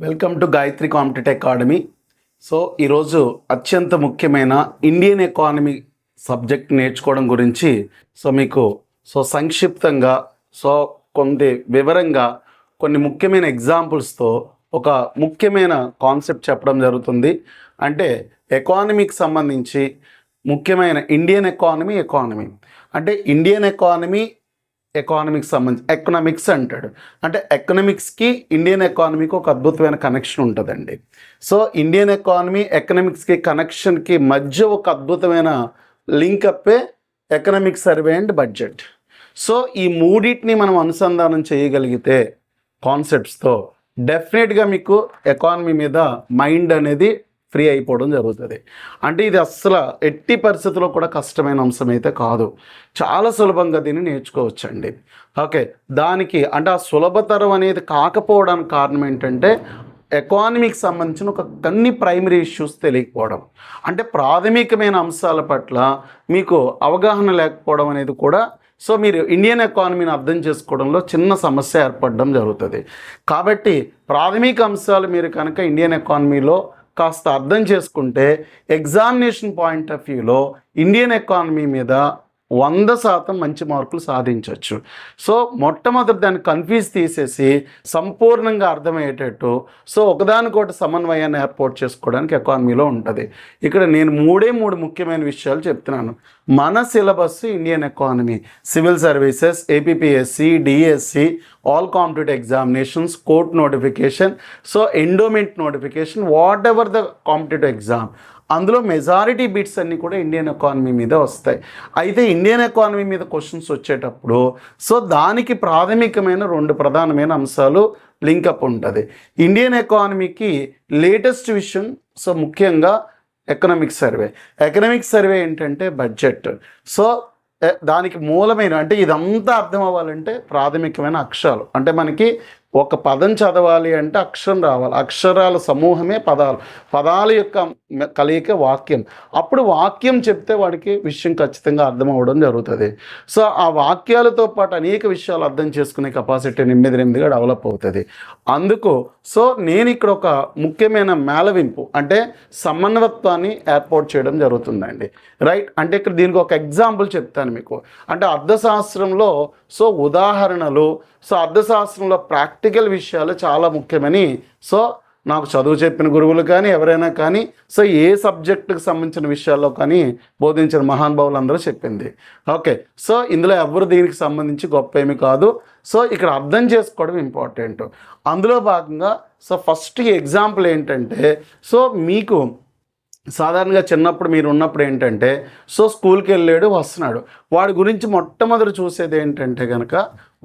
Welcome to Gayatri compete academy so ఈరోజు అత్యంత ముఖ్యమైన ఇండియన్ ఎకానమీ సబ్జెక్ట్ నేర్చుకోవడం గురించి సో మీకు సో సంక్షిప్తంగా సో కొన్ని వివరంగా కొన్ని ముఖ్యమైన ఎగ్జాంపుల్స్తో ఒక ముఖ్యమైన కాన్సెప్ట్ చెప్పడం జరుగుతుంది. అంటే ఎకానమీకి సంబంధించి ముఖ్యమైన ఇండియన్ ఎకానమీ ఎకానమీ అంటే ఇండియన్ ఎకానమీ ఎకానమిక్స్ సంబంధించి ఎకనామిక్స్ అంటాడు. అంటే ఎకనామిక్స్కి ఇండియన్ ఎకానమీకి ఒక అద్భుతమైన కనెక్షన్ ఉంటుందండి. సో ఇండియన్ ఎకానమీ ఎకనామిక్స్కి కనెక్షన్కి మధ్య ఒక అద్భుతమైన link అప్పే economic survey and budget so ఈ మూడింటిని మనం అనుసంధానం చేయగలిగితే కాన్సెప్ట్స్తో డెఫినెట్గా మీకు ఎకానమీ మీద మైండ్ అనేది ఫ్రీ అయిపోవడం జరుగుతుంది. అంటే ఇది అస్సలు ఎట్టి పరిస్థితుల్లో కూడా కష్టమైన అంశం అయితే కాదు. చాలా సులభంగా దీన్ని నేర్చుకోవచ్చండి. ఓకే దానికి అంటే ఆ సులభతరం అనేది కాకపోవడానికి కారణం ఏంటంటే ఎకానమీకి సంబంధించిన ఒక కొన్ని ప్రైమరీ ఇష్యూస్ తెలియకపోవడం. అంటే ప్రాథమికమైన అంశాల పట్ల మీకు అవగాహన లేకపోవడం అనేది కూడా సో మీరు ఇండియన్ ఎకానమీని అర్థం చేసుకోవడంలో చిన్న సమస్య ఏర్పడడం జరుగుతుంది. కాబట్టి ప్రాథమిక అంశాలు మీరు కనుక ఇండియన్ ఎకానమీలో కాస్త అర్థం చేసుకుంటే ఎగ్జామినేషన్ పాయింట్ ఆఫ్ వ్యూలో ఇండియన్ ఎకానమీ మీద వంద శాతం మంచి మార్కులు సాధించవచ్చు సో మొట్టమొదటి దాన్ని కన్ఫ్యూజ్ తీసేసి సంపూర్ణంగా అర్థమయ్యేటట్టు సో ఒకదానికొకటి సమన్వయాన్ని ఏర్పాటు చేసుకోవడానికి ఎకానమీలో ఉంటుంది. ఇక్కడ నేను మూడే మూడు ముఖ్యమైన విషయాలు చెప్తున్నాను. మన syllabus Indian economy civil services APSC DSC all competitive examinations court notification so endowment notification whatever the competitive exam. అందులో మెజారిటీ బిట్స్ అన్నీ కూడా ఇండియన్ ఎకానమీ మీద వస్తాయి. అయితే ఇండియన్ ఎకానమీ మీద క్వశ్చన్స్ వచ్చేటప్పుడు సో దానికి ప్రాథమికమైన రెండు ప్రధానమైన అంశాలు లింకప్ ఉంటుంది. ఇండియన్ ఎకానమీకి లేటెస్ట్ విషయం సో ముఖ్యంగా ఎకనామిక్ సర్వే ఎకనామిక్ సర్వే ఏంటంటే బడ్జెట్ సో దానికి మూలమైన అంటే ఇదంతా అర్థం అవ్వాలంటే ప్రాథమికమైన అక్షరాలు. అంటే మనకి ఒక పదం చదవాలి అంటే అక్షరం రావాలి. అక్షరాల సమూహమే పదాలు. పదాల యొక్క కలయిక వాక్యం. అప్పుడు వాక్యం చెప్తే వాడికి విషయం ఖచ్చితంగా అర్థం అవ్వడం జరుగుతుంది. సో ఆ వాక్యాలతో పాటు అనేక విషయాలు అర్థం చేసుకునే కెపాసిటీ నెమ్మది నెమ్మదిగా డెవలప్ అవుతుంది. అందుకు సో నేను ఇక్కడ ఒక ముఖ్యమైన మేళవింపు అంటే సమన్వత్వాన్ని ఏర్పాటు చేయడం జరుగుతుందండి. రైట్? అంటే ఇక్కడ దీనికి ఒక ఎగ్జాంపుల్ చెప్తాను మీకు. అంటే అర్థశాస్త్రంలో సో ఉదాహరణలు సో అర్థశాస్త్రంలో ప్రాక్టికల్ విషయాలు చాలా ముఖ్యమని సో నాకు చదువు చెప్పిన గురువులు కానీ ఎవరైనా కానీ సో ఏ సబ్జెక్టుకి సంబంధించిన విషయాల్లో కానీ బోధించిన మహానుభావులు అందరూ చెప్పింది. ఓకే సో ఇందులో ఎవరు దీనికి సంబంధించి గొప్ప ఏమి కాదు. సో ఇక్కడ అర్థం చేసుకోవడం ఇంపార్టెంట్. అందులో భాగంగా సో ఫస్ట్ ఎగ్జాంపుల్ ఏంటంటే సో మీకు సాధారణంగా చిన్నప్పుడు మీరు ఉన్నప్పుడు ఏంటంటే సో స్కూల్కి వెళ్ళాడు వస్తున్నాడు. వాడి గురించి మొట్టమొదటి చూసేది ఏంటంటే కనుక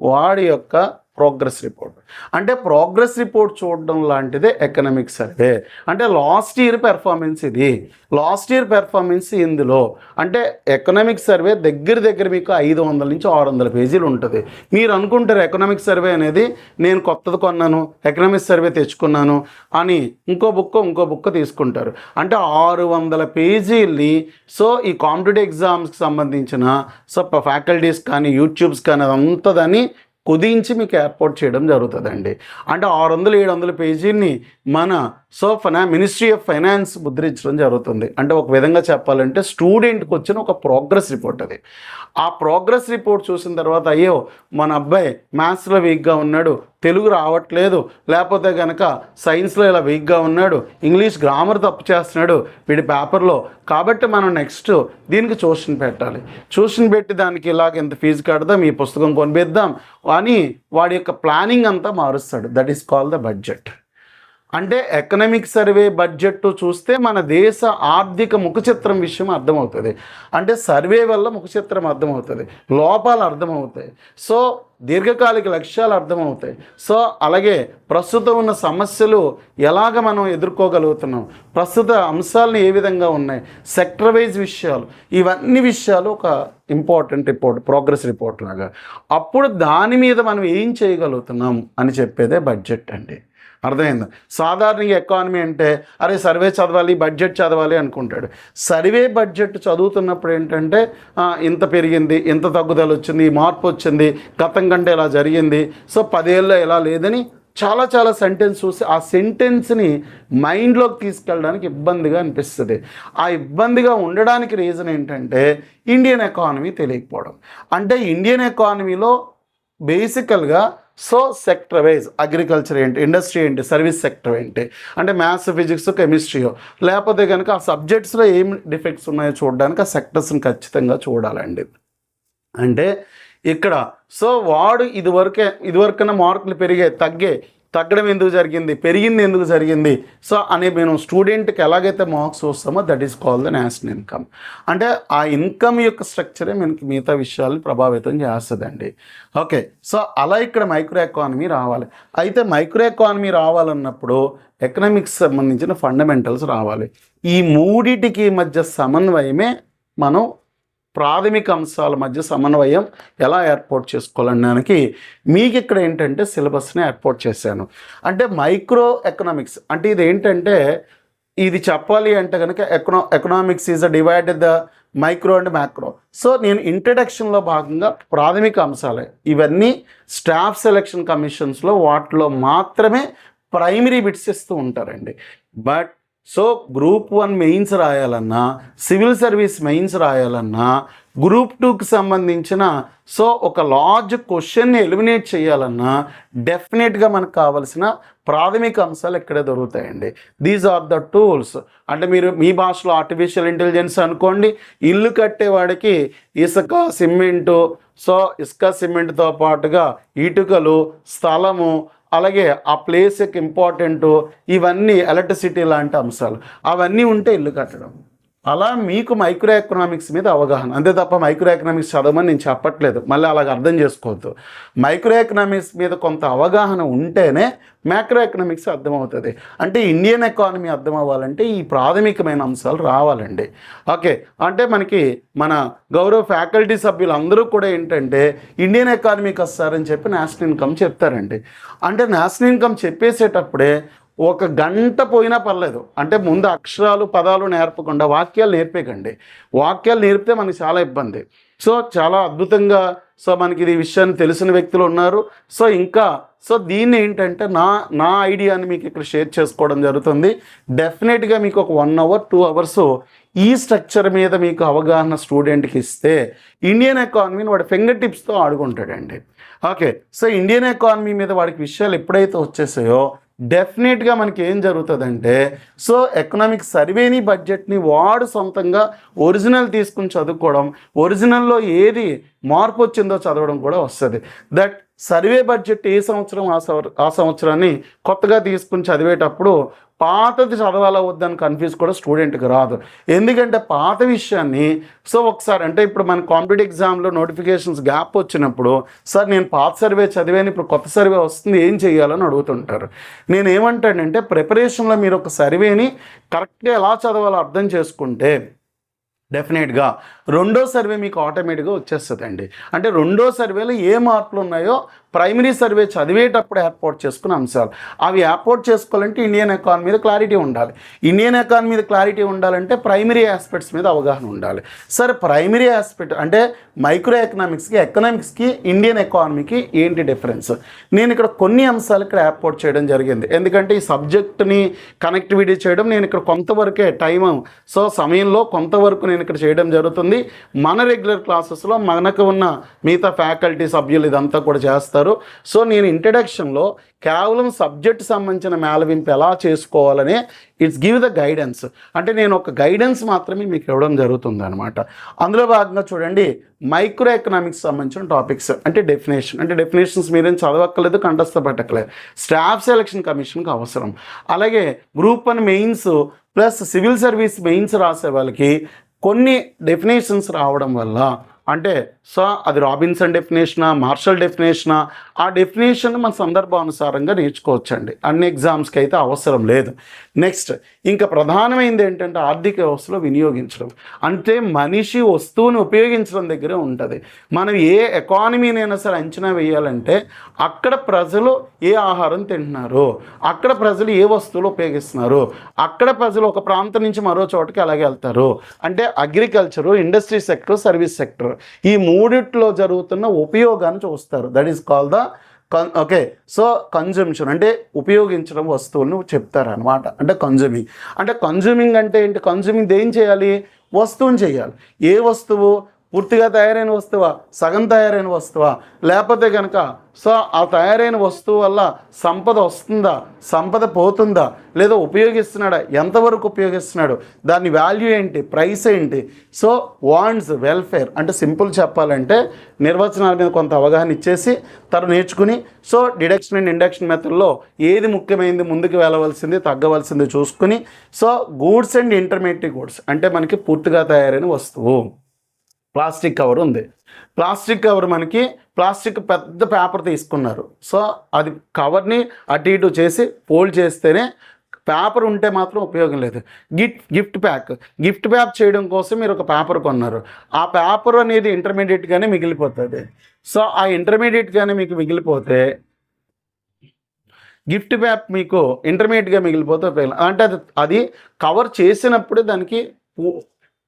వాడి యొక్క ప్రోగ్రెస్ రిపోర్ట్. అంటే ప్రోగ్రెస్ రిపోర్ట్ చూడడం లాంటిదే ఎకనామిక్ సర్వే. అంటే లాస్ట్ ఇయర్ పెర్ఫార్మెన్స్ ఇది. లాస్ట్ ఇయర్ పెర్ఫార్మెన్స్ ఇందులో. అంటే ఎకనామిక్ సర్వే దగ్గర దగ్గర మీకు ఐదు వందల నుంచి ఆరు వందల పేజీలు ఉంటుంది. మీరు అనుకుంటారు ఎకనామిక్ సర్వే అనేది నేను కొత్తది కొన్నాను ఎకనామిక్ సర్వే తెచ్చుకున్నాను అని ఇంకో బుక్ ఇంకో బుక్ తీసుకుంటారు. అంటే ఆరు వందల పేజీల్ని సో ఈ కాంపిటేటివ్ ఎగ్జామ్స్కి సంబంధించిన సో ఫ్యాకల్టీస్ కానీ యూట్యూబ్స్ కానీ అదంతా దాన్ని కుదించి మీకు ఏర్పాటు చేయడం జరుగుతుందండి. అంటే ఆరు వందలు ఏడు వందల పేజీని మన సో ఫైనా మినిస్ట్రీ ఆఫ్ ఫైనాన్స్ ముద్రించడం జరుగుతుంది. అంటే ఒక విధంగా చెప్పాలంటే స్టూడెంట్కి వచ్చిన ఒక ప్రోగ్రెస్ రిపోర్ట్ అది. ఆ ప్రోగ్రెస్ రిపోర్ట్ చూసిన తర్వాత అయ్యో మన అబ్బాయి మ్యాథ్స్లో వీక్గా ఉన్నాడు తెలుగు రావట్లేదు లేకపోతే కనుక సైన్స్లో ఇలా వీక్గా ఉన్నాడు ఇంగ్లీష్ గ్రామర్ తప్పు చేస్తున్నాడు వీడి పేపర్లో కాబట్టి మనం నెక్స్ట్ దీనికి ట్యూషన్ పెట్టాలి. ట్యూషన్ పెట్టి దానికి ఇలాగ ఇంత ఫీజు కడదాం ఈ పుస్తకం కొనిపిద్దాం అని వాడి యొక్క ప్లానింగ్ అంతా మారుస్తాడు. That is call the budget అంటే ఎకనామిక్ సర్వే బడ్జెట్ చూస్తే మన దేశ ఆర్థిక ముఖచిత్రం విషయం అర్థమవుతుంది. అంటే సర్వే వల్ల ముఖచిత్రం అర్థమవుతుంది. లోపాలు అర్థమవుతాయి. సో దీర్ఘకాలిక లక్ష్యాలు అర్థమవుతాయి. సో అలాగే ప్రస్తుతం ఉన్న సమస్యలు ఎలాగ మనం ఎదుర్కోగలుగుతున్నాం? ప్రస్తుత అంశాలను ఏ విధంగా ఉన్నాయి? సెక్టర్ వైజ్ విషయాలు. ఇవన్నీ విషయాలు ఒక ఇంపార్టెంట్ రిపోర్ట్ ప్రోగ్రెస్ రిపోర్ట్ లాగా. అప్పుడు దాని మీద మనం ఏం చేయగలుగుతున్నాం అని చెప్పేదే బడ్జెట్ అండి. అర్థమైంది? సాధారణంగా ఎకానమీ అంటే అరే సర్వే చదవాలి బడ్జెట్ చదవాలి అనుకుంటాడు. సర్వే బడ్జెట్ చదువుతున్నప్పుడు ఏంటంటే ఇంత పెరిగింది ఇంత తగ్గుదల వచ్చింది మార్పు వచ్చింది గతం కంటే ఇలా జరిగింది. సో పదేళ్ళలో ఇలా లేదని చాలా చాలా సెంటెన్స్ చూసి ఆ సెంటెన్స్ని మైండ్లోకి తీసుకెళ్ళడానికి ఇబ్బందిగా అనిపిస్తుంది. ఆ ఇబ్బందిగా ఉండడానికి రీజన్ ఏంటంటే ఇండియన్ ఎకానమీ తెలియకపోవడం. అంటే ఇండియన్ ఎకానమీలో బేసికల్గా సో సెక్టర్ వైజ్ అగ్రికల్చర్ ఏంటి ఇండస్ట్రీ ఏంటి సర్వీస్ సెక్టర్ ఏంటి? అంటే మ్యాథ్స్ ఫిజిక్స్ కెమిస్ట్రీయో లేకపోతే కనుక ఆ సబ్జెక్ట్స్లో ఏం డిఫెక్ట్స్ ఉన్నాయో చూడడానికి ఆ సెక్టర్స్ని ఖచ్చితంగా చూడాలండి. అంటే ఇక్కడ సో వాడు ఇదివరకే ఇదివరకన్నా మార్కులు పెరిగే తగ్గే తగ్గడం ఎందుకు జరిగింది? పెరిగింది ఎందుకు జరిగింది? సో అనే మేము స్టూడెంట్కి ఎలాగైతే marks వస్తామో that is call the national income అంటే ఆ ఇన్కమ్ యొక్క స్ట్రక్చరే మనకి మిగతా విషయాలను ప్రభావితం చేస్తుందండి. ఓకే సో అలా ఇక్కడ మైక్రో ఎకానమీ రావాలి. అయితే మైక్రో ఎకానమీ రావాలన్నప్పుడు ఎకనామిక్స్ సంబంధించిన ఫండమెంటల్స్ రావాలి. ఈ మూడిటికి మధ్య సమన్వయమే మనం ప్రాథమిక అంశాల మధ్య సమన్వయం ఎలా ఏర్పాటు చేసుకోవాలనడానికి మీకు ఇక్కడ ఏంటంటే సిలబస్ని ఏర్పాటు చేశాను. అంటే మైక్రో ఎకనామిక్స్ అంటే ఇది ఏంటంటే ఇది చెప్పాలి అంటే కనుక ఎకనా economics is a divided the micro and macro. So నేను ఇంట్రడక్షన్లో భాగంగా ప్రాథమిక అంశాలే. ఇవన్నీ స్టాఫ్ సెలక్షన్ కమిషన్స్లో వాటిలో మాత్రమే ప్రైమరీ బిట్స్ ఇస్తూ ఉంటారండి. But so group one mains రాయాలన్నా civil service mains రాయాలన్నా గ్రూప్ టూకి సంబంధించిన సో ఒక లార్జ్ క్వశ్చన్ని ఎలిమినేట్ చేయాలన్నా డెఫినెట్గా మనకు కావాల్సిన ప్రాథమిక అంశాలు ఇక్కడే దొరుకుతాయండి. దీస్ ఆర్ ద టూల్స్ అంటే మీరు మీ భాషలో ఆర్టిఫిషియల్ ఇంటెలిజెన్స్ అనుకోండి ఇల్లు కట్టేవాడికి ఇసుక సిమెంటు సో ఇసుక సిమెంట్తో పాటుగా ఇటుకలు స్థలము అలాగే ఆ ప్లేస్ యొక్క ఇంపార్టెంట్ ఇవన్నీ ఎలక్ట్రిసిటీ లాంటి అంశాలు. అవన్నీ ఉంటే ఇల్లు కట్టడం. అలా మీకు మైక్రో ఎకనామిక్స్ మీద అవగాహన. అంతే తప్ప మైక్రో ఎకనామిక్స్ చదవమని నేను చెప్పట్లేదు. మళ్ళీ అలాగ అర్థం చేసుకోవద్దు. మైక్రో ఎకనామిక్స్ మీద కొంత అవగాహన ఉంటేనే మ్యాక్రో ఎకనామిక్స్ అర్థమవుతుంది. అంటే ఇండియన్ ఎకానమీ అర్థం అవ్వాలంటే ఈ ప్రాథమికమైన అంశాలు రావాలండి. ఓకే. అంటే మనకి మన గౌరవ ఫ్యాకల్టీ సభ్యులు అందరూ కూడా ఏంటంటే ఇండియన్ ఎకానమీకి వస్తారని చెప్పి నేషనల్ ఇన్కమ్ చెప్తారండి. అంటే నేషనల్ ఇన్కమ్ చెప్పేసేటప్పుడే ఒక గంట పోయినా పర్లేదు. అంటే ముందు అక్షరాలు పదాలు నేర్పకుండా వాక్యాలు నేర్పేకండి. వాక్యాలు నేర్పితే మనకి చాలా ఇబ్బంది. సో చాలా అద్భుతంగా సో మనకి ఇది విషయాన్ని తెలిసిన వ్యక్తులు ఉన్నారు. సో ఇంకా సో దీన్ని ఏంటంటే నా నా ఐడియాని మీకు ఇక్కడ షేర్ చేసుకోవడం జరుగుతుంది. డెఫినెట్గా మీకు ఒక వన్ అవర్ టూ అవర్స్ ఈ స్ట్రక్చర్ మీద మీకు అవగాహన స్టూడెంట్కి ఇస్తే ఇండియన్ ఎకానమీని వాడి ఫింగర్ టిప్స్తో ఆడుకుంటాడండి. ఓకే సో ఇండియన్ ఎకానమీ మీద వాడికి విషయాలు ఎప్పుడైతే వచ్చేసాయో డెఫినెట్గా మనకి ఏం జరుగుతుందంటే సో ఎకనామిక్ సర్వేని బడ్జెట్ని వాడు సొంతంగా ఒరిజినల్ తీసుకుని చదువుకోవడం ఒరిజినల్లో ఏది మార్పు వచ్చిందో చదవడం కూడా వస్తుంది. దట్ సర్వే బడ్జెట్ ఏ సంవత్సరం ఆ ఆ సంవత్సరాన్ని కొత్తగా తీసుకుని చదివేటప్పుడు పాతది చదవాలా వద్దని కన్ఫ్యూజ్ కూడా స్టూడెంట్కి రాదు. ఎందుకంటే పాత విషయాన్ని సో ఒకసారి అంటే ఇప్పుడు మన కాంపిటేటివ్ ఎగ్జామ్లో నోటిఫికేషన్స్ గ్యాప్ వచ్చినప్పుడు సార్ నేను పాత సర్వే చదివాను ఇప్పుడు కొత్త సర్వే వస్తుంది ఏం చేయాలని అడుగుతుంటారు. నేను ఏమంటానంటే ప్రిపరేషన్లో మీరు ఒక సర్వేని కరెక్ట్గా ఎలా చదవాలో అర్థం చేసుకుంటే డెఫినెట్గా. రెండో సర్వే మీకు ఆటోమేటిక్గా వచ్చేస్తుందండి. అంటే రెండో సర్వేలో ఏ మార్పులు ఉన్నాయో ప్రైమరీ సర్వే చదివేటప్పుడు ఏర్పాటు చేసుకున్న అంశాలు. అవి ఏర్పాటు చేసుకోవాలంటే ఇండియన్ ఎకానమీ మీద క్లారిటీ ఉండాలి. ఇండియన్ ఎకానమీ మీద క్లారిటీ ఉండాలంటే ప్రైమరీ ఆస్పెక్ట్స్ మీద అవగాహన ఉండాలి. సరే ప్రైమరీ ఆస్పెక్ట్ అంటే మైక్రో ఎకనామిక్స్కి ఎకనామిక్స్కి ఇండియన్ ఎకానమీకి ఏంటి డిఫరెన్స్? నేను ఇక్కడ కొన్ని అంశాలు ఇక్కడ ఏర్పాటు చేయడం జరిగింది. ఎందుకంటే ఈ సబ్జెక్ట్ని కనెక్టివిటీ చేయడం నేను ఇక్కడ కొంతవరకే టైం సో సమయంలో కొంతవరకు నేను ఇక్కడ చేయడం జరుగుతుంది. మన రెగ్యులర్ క్లాసెస్లో మనకు ఉన్న మిగతా ఫ్యాకల్టీ సభ్యులు ఇదంతా కూడా చేస్తారు. సో నేను ఇంట్రడక్షన్లో కేవలం సబ్జెక్ట్ సంబంధించిన మేళవింపు ఎలా చేసుకోవాలనే ఇట్స్ గివ్ ద గైడెన్స్ అంటే నేను ఒక గైడెన్స్ మాత్రమే మీకు ఇవ్వడం జరుగుతుంది అనమాట అందులో భాగంగా చూడండి మైక్రో ఎకనామిక్స్ సంబంధించిన టాపిక్స్ అంటే డెఫినేషన్ అంటే డెఫినేషన్స్ మీరేం చదవక్కర్లేదు కంఠస్థ పెట్టక్కలేదు స్టాఫ్ సెలక్షన్ కమిషన్కి అవసరం. అలాగే group one mains plus civil service mains రాసే వాళ్ళకి కొన్ని డెఫినేషన్స్ రావడం వల్ల అంటే సో అది రాబిన్సన్ డెఫినేషనా మార్షల్ డెఫినేషనా? ఆ డెఫినేషన్ మన సందర్భానుసారంగా నేర్చుకోవచ్చండి. అన్ని ఎగ్జామ్స్కి అయితే అవసరం లేదు. నెక్స్ట్ ఇంకా ప్రధానమైనది ఏంటంటే ఆర్థిక వ్యవస్థలో వినియోగించడం. అంటే మనిషి వస్తువుని ఉపయోగించడం దగ్గరే ఉంటుంది. మనం ఏ ఎకానమీనైనా సరే అంచనా వేయాలంటే అక్కడ ప్రజలు ఏ ఆహారం తింటున్నారు? అక్కడ ప్రజలు ఏ వస్తువులు ఉపయోగిస్తున్నారు? అక్కడ ప్రజలు ఒక ప్రాంతం నుంచి మరో చోటకి అలాగే వెళ్తారు అంటే agriculture industry sector service sector. ఈ మూడిట్లో జరుగుతున్న ఉపయోగాన్ని చూస్తారు. దట్ ఈస్ కాల్ ద కన్ ఓకే సో కన్జ్యూమ్షన్ అంటే ఉపయోగించడం వస్తువులను చెప్తారనమాట అంటే కన్జ్యూమింగ్ అంటే కన్జ్యూమింగ్ అంటే ఏంటి? కన్జ్యూమింగ్ దేం చేయాలి? వస్తువుని చేయాలి. ఏ వస్తువు? పూర్తిగా తయారైన వస్తువా? సగం తయారైన వస్తువా? లేకపోతే కనుక సో ఆ తయారైన వస్తువు వల్ల సంపద వస్తుందా? సంపద పోతుందా? లేదా ఉపయోగిస్తున్నాడా? ఎంతవరకు ఉపయోగిస్తున్నాడు? దాని వాల్యూ ఏంటి? ప్రైస్ ఏంటి? సో వాండ్స్ వెల్ఫేర్ అంటే సింపుల్ చెప్పాలంటే నిర్వచనాల మీద కొంత అవగాహన ఇచ్చేసి తను నేర్చుకుని సో డిడక్షన్ అండ్ ఇండక్షన్ మెథడ్లో ఏది ముఖ్యమైనది ముందుకు వెళ్ళవలసింది తగ్గవలసింది చూసుకుని so goods and intermediate goods అంటే మనకి పూర్తిగా తయారైన వస్తువు. ప్లాస్టిక్ కవర్ ఉంది. ప్లాస్టిక్ కవర్ మనకి ప్లాస్టిక్ పెద్ద పేపర్ తీసుకున్నారు. సో అది కవర్ని అటు ఇటు చేసి ఫోల్డ్ చేస్తేనే పేపర్ ఉంటే మాత్రం ఉపయోగం లేదు. Gift gift pack. Gift pack చేయడం కోసం మీరు ఒక పేపర్ కొన్నారు. ఆ పేపర్ అనేది ఇంటర్మీడియట్గానే మిగిలిపోతుంది. సో ఆ ఇంటర్మీడియట్గానే మీకు మిగిలిపోతే గిఫ్ట్ ప్యాక్ మీకు ఇంటర్మీడియట్గా మిగిలిపోతే ఉపయోగం అంటే అది అది కవర్ చేసినప్పుడే దానికి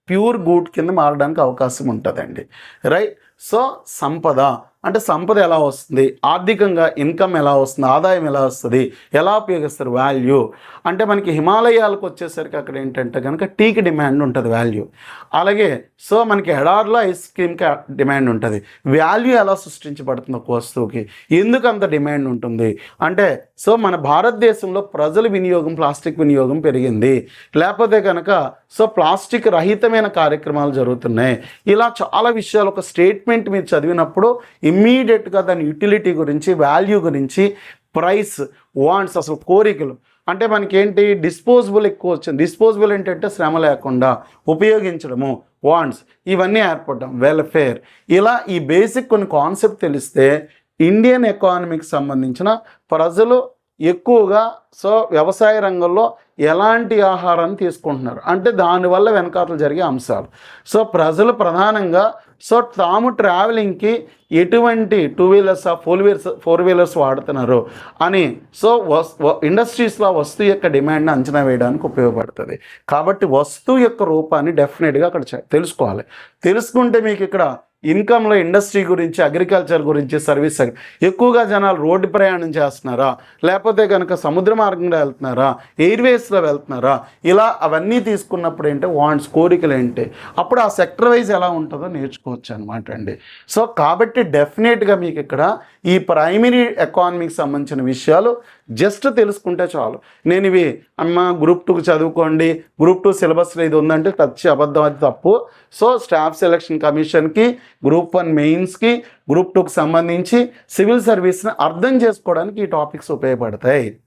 ప్యూర్ గూడ్ కింద మారడానికి అవకాశం ఉంటుందండి. రైట్? సో సంపద. అంటే సంపద ఎలా వస్తుంది? ఆర్థికంగా ఇన్కమ్ ఎలా వస్తుంది? ఆదాయం ఎలా వస్తుంది? ఎలా ఉపయోగిస్తారు వాల్యూ అంటే మనకి హిమాలయాలకు వచ్చేసరికి అక్కడ ఏంటంటే కనుక టీకి డిమాండ్ ఉంటుంది వాల్యూ అలాగే సో మనకి ఎడార్లో ఐస్ క్రీమ్కి డిమాండ్ ఉంటుంది. వాల్యూ ఎలా సృష్టించబడుతుంది ఒక వస్తువుకి? ఎందుకు అంత డిమాండ్ ఉంటుంది? అంటే సో మన భారతదేశంలో ప్రజల వినియోగం ప్లాస్టిక్ వినియోగం పెరిగింది. లేకపోతే కనుక సో ప్లాస్టిక్ రహితమైన కార్యక్రమాలు జరుగుతున్నాయి. ఇలా చాలా విషయాలు ఒక స్టేట్మెంట్ మీరు చదివినప్పుడు ఇమ్మీడియట్గా దాని యూటిలిటీ గురించి వాల్యూ గురించి ప్రైస్ వాంట్స్ అసలు కోరికలు. అంటే మనకేంటి? డిస్పోజబుల్ ఎక్కువ వచ్చింది. డిస్పోజబుల్ ఏంటంటే శ్రమ లేకుండా ఉపయోగించడము వాంట్స్ ఇవన్నీ ఏర్పడడం. వెల్ఫేర్. ఇలా ఈ బేసిక్ కొన్ని కాన్సెప్ట్ తెలిస్తే ఇండియన్ ఎకానమీకి సంబంధించిన ప్రజలు ఎక్కువగా సో వ్యవసాయ రంగంలో ఎలాంటి ఆహారాన్ని తీసుకుంటున్నారు? అంటే దానివల్ల వెనకాతలు జరిగే అంశాలు. సో ప్రజలు ప్రధానంగా సో తాము ట్రావెలింగ్కి ఎటువంటి two wheelers four wheelers four wheelers వాడుతున్నారు అని సో వస్ ఇండస్ట్రీస్లో వస్తువు యొక్క డిమాండ్ని అంచనా వేయడానికి ఉపయోగపడుతుంది. కాబట్టి వస్తువు యొక్క రూపాన్ని డెఫినెట్గా అక్కడ తెలుసుకోవాలి. తెలుసుకుంటే మీకు ఇక్కడ ఇన్కంలో ఇండస్ట్రీ గురించి అగ్రికల్చర్ గురించి సర్వీస్ ఎక్కువగా జనాలు రోడ్డు ప్రయాణం చేస్తున్నారా? లేకపోతే కనుక సముద్ర మార్గంలో వెళ్తున్నారా? ఎయిర్వేస్లో వెళ్తున్నారా? ఇలా అవన్నీ తీసుకున్నప్పుడు ఏంటి? వాంట్స్ కోరికలు ఏంటి? అప్పుడు ఆ సెక్టర్ వైజ్ ఎలా ఉంటుందో నేర్చుకోవచ్చు అనమాట అండి. సో కాబట్టి డెఫినెట్గా మీకు ఇక్కడ ఈ ప్రైమరీ ఎకానమీకి సంబంధించిన విషయాలు జస్ట్ తెలుసుకుంటే చాలు. నేను ఇవి అమ్మ గ్రూప్ టూకి చదువుకోండి. గ్రూప్ టూ సిలబస్లో ఇది ఉందంటే టచ్ అబద్ధం అది తప్పు. సో స్టాఫ్ సెలక్షన్ కమిషన్కి గ్రూప్ వన్ మెయిన్స్కి గ్రూప్ టూకి సంబంధించి సివిల్ సర్వీస్ని అర్థం చేసుకోవడానికి ఈ టాపిక్స్ ఉపయోగపడతాయి.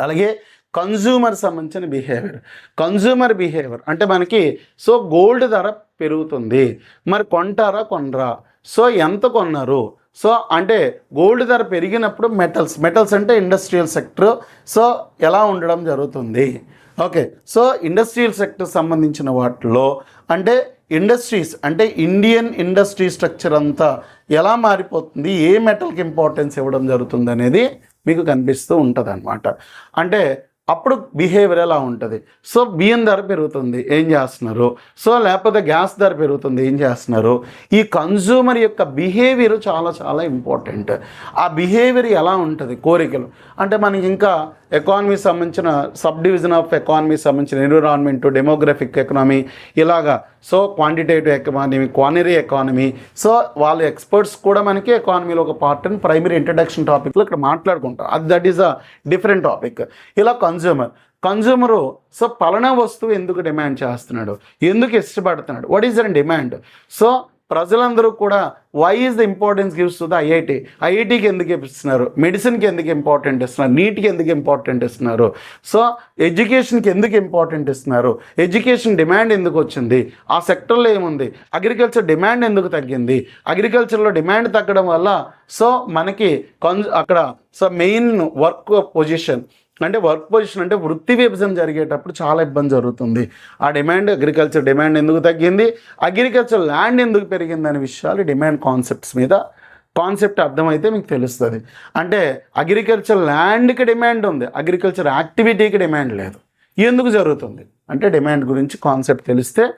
అలాగే కన్జ్యూమర్ సంబంధించిన బిహేవియర్. కన్జ్యూమర్ బిహేవియర్ అంటే మనకి సో గోల్డ్ ధర పెరుగుతుంది. మరి కొంటారా కొనరా? సో ఎంత కొన్నారు? సో అంటే గోల్డ్ ధర పెరిగినప్పుడు మెటల్స్ మెటల్స్ అంటే ఇండస్ట్రియల్ సెక్టర్. సో ఎలా ఉండడం జరుగుతుంది? ఓకే. సో ఇండస్ట్రియల్ సెక్టర్ సంబంధించిన వాటిలో అంటే ఇండస్ట్రీస్ అంటే ఇండియన్ ఇండస్ట్రీ స్ట్రక్చర్ అంతా ఎలా మారిపోతుంది ఏ మెటల్కి ఇంపార్టెన్స్ ఇవ్వడం జరుగుతుంది అనేది మీకు కనిపిస్తూ ఉంటుంది అనమాట అంటే అప్పుడు బిహేవియర్ ఎలా ఉంటుంది? సో బియ్యం ధర పెరుగుతుంది ఏం చేస్తున్నారు? సో లేకపోతే గ్యాస్ ధర పెరుగుతుంది ఏం చేస్తున్నారు? ఈ కన్జ్యూమర్ యొక్క బిహేవియర్ చాలా చాలా ఇంపార్టెంట్. ఆ బిహేవియర్ ఎలా ఉంటుంది? కోరికలు. అంటే మనకి ఇంకా ఎకానమీ సంబంధించిన సబ్ డివిజన్ ఆఫ్ ఎకానమీ సంబంధించిన ఎన్విరాన్మెంట్ డెమోగ్రఫిక్ ఎకనామీ ఇలాగా. So quantitative economy quaternary economy so వాళ్ళ ఎక్స్పర్ట్స్ కూడా మనకి ఎకానమీలో ఒక పార్ట్ అని ప్రైమరీ ఇంట్రడక్షన్ టాపిక్లో ఇక్కడ మాట్లాడుకుంటారు. అది that is a different topic ఇలా కన్జ్యూమర్ కన్జ్యూమరు సో పలానా వస్తువు ఎందుకు డిమాండ్ చేస్తున్నాడు? ఎందుకు ఇష్టపడుతున్నాడు? What is their demand so ప్రజలందరూ కూడా why is the importance gives to the IIT ఐఐటికి ఎందుకు ఇస్తున్నారు? మెడిసిన్కి ఎందుకు ఇంపార్టెంట్ ఇస్తున్నారు? నీట్కి ఎందుకు ఇంపార్టెంట్ ఇస్తున్నారు? సో ఎడ్యుకేషన్కి ఎందుకు ఇంపార్టెంట్ ఇస్తున్నారు? ఎడ్యుకేషన్ డిమాండ్ ఎందుకు వచ్చింది? ఆ సెక్టర్లో ఏముంది? అగ్రికల్చర్ డిమాండ్ ఎందుకు తగ్గింది? అగ్రికల్చర్లో డిమాండ్ తగ్గడం వల్ల సో మనకి కన్ అక్కడ సో మెయిన్ వర్క్ పొజిషన్ అంటే వర్క్ పొజిషన్ అంటే వృత్తి విభజన జరిగేటప్పుడు చాలా ఇబ్బంది జరుగుతుంది. ఆ డిమాండ్ అగ్రికల్చర్ డిమాండ్ ఎందుకు తగ్గింది? అగ్రికల్చర్ ల్యాండ్ ఎందుకు పెరిగింది అనే విషయాలు డిమాండ్ కాన్సెప్ట్స్ మీద కాన్సెప్ట్ అర్థమైతే మీకు తెలుస్తుంది. అంటే అగ్రికల్చర్ ల్యాండ్కి డిమాండ్ ఉంది. అగ్రికల్చర్ యాక్టివిటీకి డిమాండ్ లేదు. ఎందుకు జరుగుతుంది? అంటే డిమాండ్ గురించి కాన్సెప్ట్ తెలిస్తే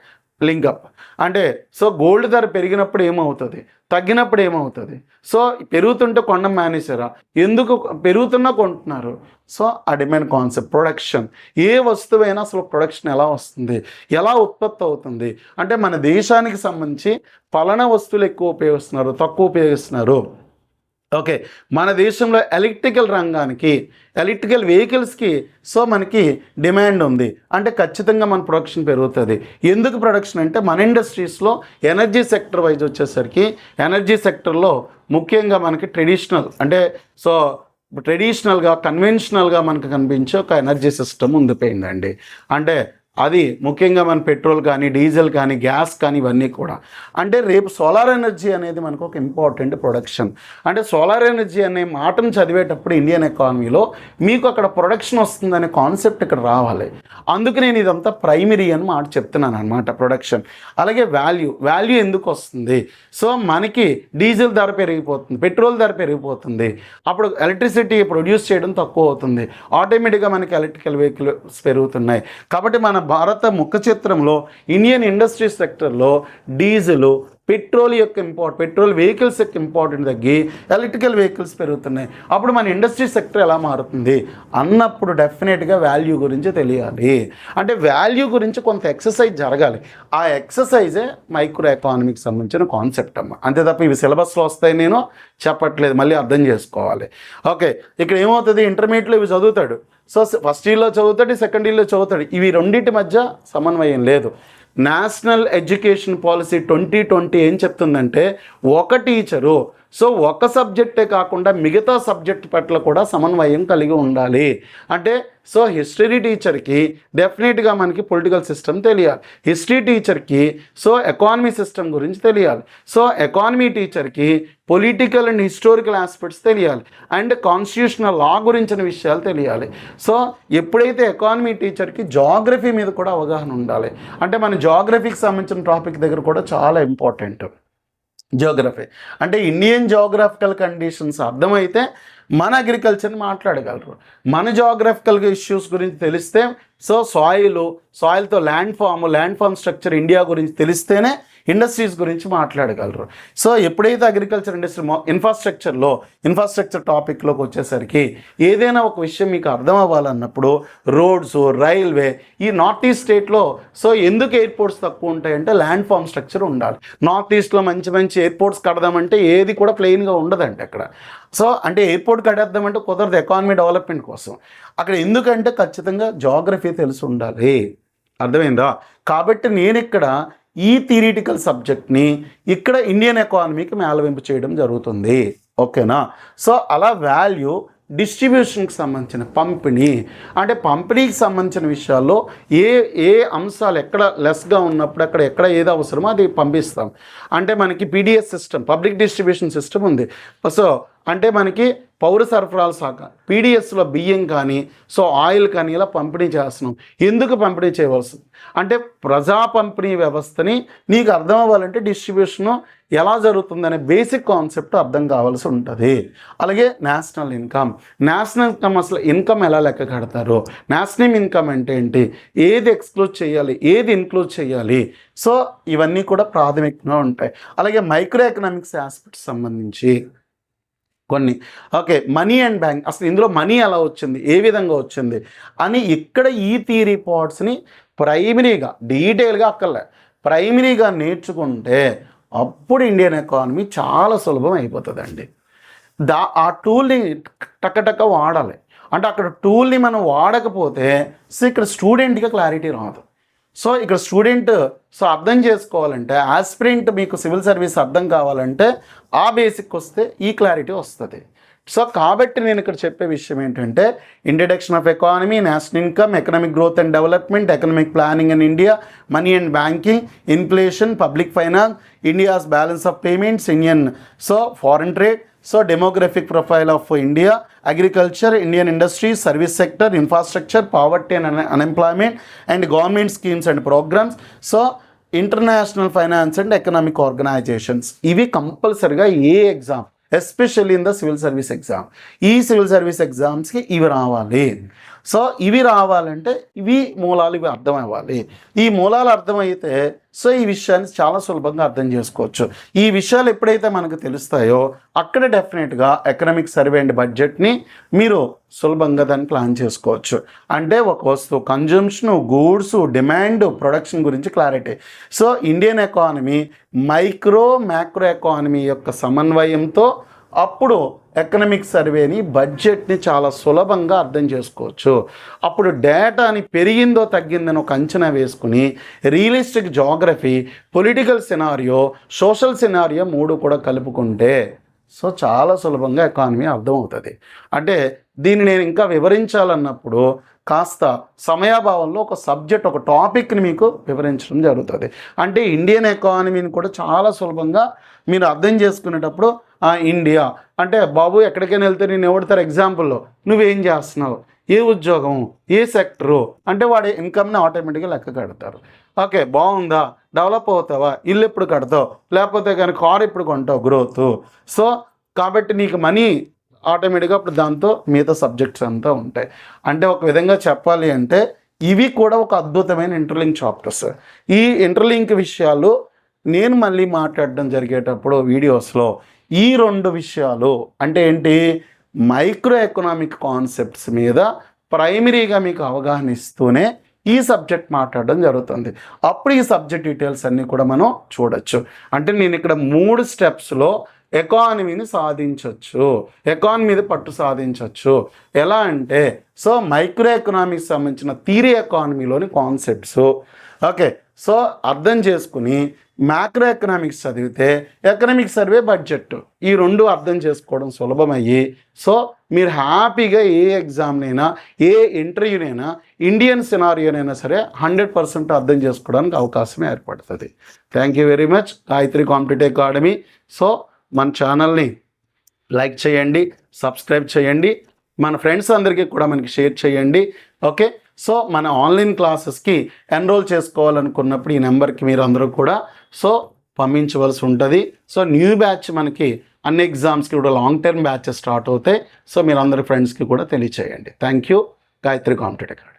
లింకప్ అంటే సో గోల్డ్ ధర పెరిగినప్పుడు ఏమవుతుంది? తగ్గినప్పుడు ఏమవుతుంది? సో పెరుగుతుంటే కొండ మేనేజరా ఎందుకు పెరుగుతున్నా కొంటున్నారు? సో ఆ డిమాండ్ కాన్సెప్ట్ ప్రొడక్షన్. ఏ వస్తువైనా అసలు ప్రొడక్షన్ ఎలా వస్తుంది? ఎలా ఉత్పత్తి అవుతుంది? అంటే మన దేశానికి సంబంధించి పలానా వస్తువులు ఎక్కువ ఉపయోగిస్తున్నారు తక్కువ ఉపయోగిస్తున్నారు. ఓకే. మన దేశంలో ఎలక్ట్రికల్ రంగానికి ఎలక్ట్రికల్ వెహికల్స్కి సో మనకి డిమాండ్ ఉంది. అంటే ఖచ్చితంగా మన ప్రొడక్షన్ పెరుగుతుంది. ఎందుకు ప్రొడక్షన్ అంటే మన ఇండస్ట్రీస్లో ఎనర్జీ సెక్టర్ వైజ్ వచ్చేసరికి ఎనర్జీ సెక్టర్లో ముఖ్యంగా మనకి ట్రెడిషనల్ అంటే సో ట్రెడిషనల్గా కన్వెన్షనల్గా మనకు కనిపించే ఒక ఎనర్జీ సిస్టమ్ ఉండిపోయిందండి అంటే అది ముఖ్యంగా మన పెట్రోల్ కానీ డీజిల్ కానీ గ్యాస్ కానీ ఇవన్నీ కూడా. అంటే రేపు సోలార్ ఎనర్జీ అనేది మనకు ఒక ఇంపార్టెంట్ ప్రొడక్షన్. అంటే సోలార్ ఎనర్జీ అనే మాటను చదివేటప్పుడు ఇండియన్ ఎకానమీలో మీకు అక్కడ ప్రొడక్షన్ వస్తుందనే కాన్సెప్ట్ ఇక్కడ రావాలి. అందుకు నేను ఇదంతా ప్రైమరీ అని మాట చెప్తున్నాను అనమాట ప్రొడక్షన్. అలాగే వాల్యూ వాల్యూ ఎందుకు వస్తుంది? సో మనకి డీజిల్ ధర పెరిగిపోతుంది పెట్రోల్ ధర పెరిగిపోతుంది. అప్పుడు ఎలక్ట్రిసిటీ ప్రొడ్యూస్ చేయడం తక్కువ అవుతుంది. ఆటోమేటిక్గా మనకి ఎలక్ట్రికల్ వెహికల్స్ పెరుగుతున్నాయి. కాబట్టి మన భారత ముఖ చిత్రంలో ఇండియన్ ఇండస్ట్రీ సెక్టర్లో డీజిల్ పెట్రోల్ యొక్క ఇంపార్ట్ పెట్రోల్ వెహికల్స్ యొక్క ఇంపార్టెంట్ తగ్గి ఎలక్ట్రికల్ వెహికల్స్ పెరుగుతున్నాయి. అప్పుడు మన ఇండస్ట్రీ సెక్టర్ ఎలా మారుతుంది? అన్నప్పుడు డెఫినెట్గా వాల్యూ గురించి తెలియాలి. అంటే వాల్యూ గురించి కొంత ఎక్సర్సైజ్ జరగాలి. ఆ ఎక్సర్సైజే మైక్రో ఎకానమీకి సంబంధించిన కాన్సెప్ట్ అమ్మ. అంతే తప్ప ఇవి సిలబస్లో వస్తాయి నేను చెప్పట్లేదు మళ్ళీ అర్థం చేసుకోవాలి. ఓకే ఇక్కడ ఏమవుతుంది? ఇంటర్మీడియట్లో ఇవి చదువుతాడు. సో ఫస్ట్ ఇయర్లో చదువుతాడు సెకండ్ ఇయర్లో చదువుతాడు. ఇవి రెండింటి మధ్య సమన్వయం లేదు. National education policy twenty twenty ఏం చెప్తుందంటే ఒక టీచరు సో ఒక సబ్జెక్టే కాకుండా మిగతా సబ్జెక్ట్ పట్ల కూడా సమన్వయం కలిగి ఉండాలి. అంటే సో హిస్టరీ టీచర్కి డెఫినెట్గా మనకి పొలిటికల్ సిస్టమ్ తెలియాలి. హిస్టరీ టీచర్కి సో ఎకానమీ సిస్టమ్ గురించి తెలియాలి. సో ఎకానమీ టీచర్కి పొలిటికల్ అండ్ హిస్టారికల్ ఆస్పెక్ట్స్ తెలియాలి. అండ్ కాన్స్టిట్యూషనల్ లా గురించిన విషయాలు తెలియాలి. సో ఎప్పుడైతే ఎకానమీ టీచర్కి జాగ్రఫీ మీద కూడా అవగాహన ఉండాలి. అంటే మన జాగ్రఫీకి సంబంధించిన టాపిక్ దగ్గర కూడా చాలా ఇంపార్టెంట్. జోగ్రఫీ అంటే ఇండియన్ జోగ్రఫికల్ కండిషన్స్ అర్థమైతే మన అగ్రికల్చర్ని మాట్లాడగలరు. మన జోగ్రఫికల్ ఇష్యూస్ గురించి తెలిస్తే so soil సాయిల్తో land form land form structure India గురించి తెలిస్తేనే ఇండస్ట్రీస్ గురించి మాట్లాడగలరు. సో ఎప్పుడైతే అగ్రికల్చర్ ఇండస్ట్రీ ఇన్ఫ్రాస్ట్రక్చర్లో ఇన్ఫ్రాస్ట్రక్చర్ టాపిక్లోకి వచ్చేసరికి ఏదైనా ఒక విషయం మీకు అర్థం అవ్వాలన్నప్పుడు రోడ్స్ రైల్వే ఈ నార్త్ ఈస్ట్ స్టేట్లో సో ఎందుకు ఎయిర్పోర్ట్స్ తక్కువ ఉంటాయంటే ల్యాండ్ ఫామ్ స్ట్రక్చర్ ఉండాలి. నార్త్ ఈస్ట్లో మంచి మంచి ఎయిర్పోర్ట్స్ కడదామంటే ఏది కూడా ప్లెయిన్గా ఉండదండి అక్కడ. సో అంటే ఎయిర్పోర్ట్ కడేద్దామంటే కుదరదు ఎకానమీ డెవలప్మెంట్ కోసం. అక్కడ ఎందుకంటే ఖచ్చితంగా జాగ్రఫీ తెలిసి ఉండాలి అర్థమైందా? కాబట్టి నేను ఇక్కడ ఈ థియరిటికల్ సబ్జెక్ట్ని ఇక్కడ ఇండియన్ ఎకానమీకి మేళవింపు చేయడం జరుగుతుంది. ఓకేనా సో అలా వాల్యూ డిస్ట్రిబ్యూషన్కి సంబంధించిన పంపిణీ. అంటే పంపిణీకి సంబంధించిన విషయాల్లో ఏ ఏ అంశాలు ఎక్కడ లెస్గా ఉన్నప్పుడు అక్కడ ఎక్కడ ఏది అవసరమో అది పంపిస్తాం. అంటే మనకి PDS system public distribution system ఉంది. సో అంటే మనకి పౌర సరఫరాల శాఖ పీడిఎస్లో బియ్యం కానీ సో ఆయిల్ కానీ ఇలా పంపిణీ చేస్తున్నాం. ఎందుకు పంపిణీ చేయవలసింది? అంటే ప్రజా పంపిణీ వ్యవస్థని నీకు అర్థం అవ్వాలంటే డిస్ట్రిబ్యూషన్ ఎలా జరుగుతుందనే బేసిక్ కాన్సెప్ట్ అర్థం కావాల్సి ఉంటుంది. అలాగే నేషనల్ ఇన్కమ్. నేషనల్ ఇన్కమ్ అసలు ఇన్కమ్ ఎలా లెక్క కడతారు? నేషనల్ ఇన్కమ్ అంటే ఏంటి? ఏది ఎక్స్క్లూడ్ చేయాలి? ఏది ఇన్క్లూడ్ చేయాలి? సో ఇవన్నీ కూడా ప్రాథమికంగా ఉంటాయి. అలాగే మైక్రో ఎకనామిక్స్ ఆస్పెక్ట్స్ సంబంధించి కొన్ని. Okay money and bank. అసలు ఇందులో మనీ ఎలా వచ్చింది? ఏ విధంగా వచ్చింది? అని ఇక్కడ ఈ థియరీ పార్ట్స్ని ప్రైమరీగా డీటెయిల్గా అక్కర్లే. ప్రైమరీగా నేర్చుకుంటే అప్పుడు ఇండియన్ ఎకానమీ చాలా సులభం అయిపోతుందండి. దా ఆ టూల్ని టక్కటక్క వాడాలి. అంటే అక్కడ టూల్ని మనం వాడకపోతే సో ఇక్కడ స్టూడెంట్గా క్లారిటీ రాదు. సో ఇక్కడ స్టూడెంట్ సో అర్థం చేసుకోవాలంటే ఆస్పిరెంట్ మీకు సివిల్ సర్వీస్ అర్థం కావాలంటే ఆ బేసిక్ వస్తే ఈ క్లారిటీ వస్తుంది. సో కాబట్టి నేను ఇక్కడ చెప్పే విషయం ఏంటంటే introduction of economy national income economic growth and development economic planning in India money and banking inflation public finance India's balance of payments Indian so foreign trade so demographic profile of India agriculture Indian industries service sector infrastructure poverty and unemployment and government schemes and programmes so international finance and economic organisations ఇవి కంపల్సరిగా ఏ exam especially in the civil service exam ఈ civil service ఎగ్జామ్స్కి ఇవి రావాలి so ఇవి రావాలంటే ఇవి మూలాలు ఇవి అర్థం అవ్వాలి. ఈ మూలాలు అర్థమైతే సో ఈ విషయాన్ని చాలా సులభంగా అర్థం చేసుకోవచ్చు. ఈ విషయాలు ఎప్పుడైతే మనకు తెలుస్తాయో అక్కడ డెఫినెట్గా ఎకనామిక్ సర్వే అండ్ బడ్జెట్ని మీరు సులభంగా దాన్ని ప్లాన్ చేసుకోవచ్చు. అంటే ఒక వస్తువు కన్జంప్షన్ గూడ్స్ డిమాండ్ ప్రొడక్షన్ గురించి clarity. So Indian economy micro macro economy యొక్క సమన్వయంతో అప్పుడు ఎకనమిక్ సర్వేని బడ్జెట్ని చాలా సులభంగా అర్థం చేసుకోవచ్చు. అప్పుడు డేటాని పెరిగిందో తగ్గిందని ఒక అంచనా వేసుకుని realistic geography political scenario social scenario మూడు కూడా కలుపుకుంటే సో చాలా సులభంగా ఎకానమీ అర్థమవుతుంది. అంటే దీన్ని నేను ఇంకా వివరించాలన్నప్పుడు కాస్త సమయాభావంలో ఒక సబ్జెక్ట్ ఒక టాపిక్ని మీకు వివరించడం జరుగుతుంది. అంటే ఇండియన్ ఎకానమీని కూడా చాలా సులభంగా మీరు అర్థం చేసుకునేటప్పుడు ఇండియా. అంటే బాబు ఎక్కడికైనా వెళ్తే నేను ఎవడతారు ఎగ్జాంపుల్లో? నువ్వేం చేస్తున్నావు? ఏ ఉద్యోగం? ఏ సెక్టరు? అంటే వాడి ఇన్కమ్ని ఆటోమేటిక్గా లెక్క కడతారు. ఓకే బాగుందా? డెవలప్ అవుతావా? ఇల్లు ఎప్పుడు కడతావు? లేకపోతే కానీ కార్ ఎప్పుడు కొంటావు? గ్రోత్. సో కాబట్టి నీకు మనీ ఆటోమేటిక్గా అప్పుడు దాంతో మిగతా సబ్జెక్ట్స్ అంతా ఉంటాయి. అంటే ఒక విధంగా చెప్పాలి అంటే ఇవి కూడా ఒక అద్భుతమైన ఇంటర్లింక్ చాప్టర్స్. ఈ ఇంటర్లింక్ విషయాలు నేను మళ్ళీ మాట్లాడడం జరిగేటప్పుడు వీడియోస్లో ఈ రెండు విషయాలు అంటే ఏంటి? మైక్రో ఎకనామిక్ కాన్సెప్ట్స్ మీద ప్రైమరీగా మీకు అవగాహన ఇస్తూనే ఈ సబ్జెక్ట్ మాట్లాడడం జరుగుతుంది. అప్పుడు ఈ సబ్జెక్ట్ డీటెయిల్స్ అన్నీ కూడా మనం చూడొచ్చు. అంటే నేను ఇక్కడ మూడు స్టెప్స్లో ఎకానమీని సాధించవచ్చు ఎకానమీ మీద పట్టు సాధించవచ్చు ఎలా అంటే సో మైక్రో ఎకనామిక్స్ సంబంధించిన థీరీ ఎకానమీలోని కాన్సెప్ట్స్. ఓకే. సో అర్థం చేసుకుని మ్యాక్రో ఎకనామిక్స్ చదివితే ఎకనామిక్ సర్వే బడ్జెట్ ఈ రెండు అర్థం చేసుకోవడం సులభమయ్యి సో మీరు హ్యాపీగా ఏ ఎగ్జామ్నైనా ఏ ఇంటర్వ్యూనైనా ఇండియన్ సినారియోనైనా సరే హండ్రెడ్ పర్సెంట్ అర్థం చేసుకోవడానికి అవకాశం ఏర్పడుతుంది. Thank you very much. Gayatri competitive academy. So మన ఛానల్ని లైక్ చేయండి సబ్స్క్రైబ్ చేయండి. మన ఫ్రెండ్స్ అందరికీ కూడా మనకి షేర్ చేయండి. ఓకే? సో మన ఆన్లైన్ క్లాసెస్కి ఎన్రోల్ చేసుకోవాలనుకున్నప్పుడు ఈ నెంబర్కి మీరు అందరూ కూడా సో పంపించవలసి ఉంటుంది. సో న్యూ బ్యాచ్ మనకి అన్ని ఎగ్జామ్స్కి కూడా లాంగ్ టర్మ్ బ్యాచెస్ స్టార్ట్ అవుతాయి. సో మీరు అందరి ఫ్రెండ్స్కి కూడా తెలియచేయండి. Thank you Gayatri competitive.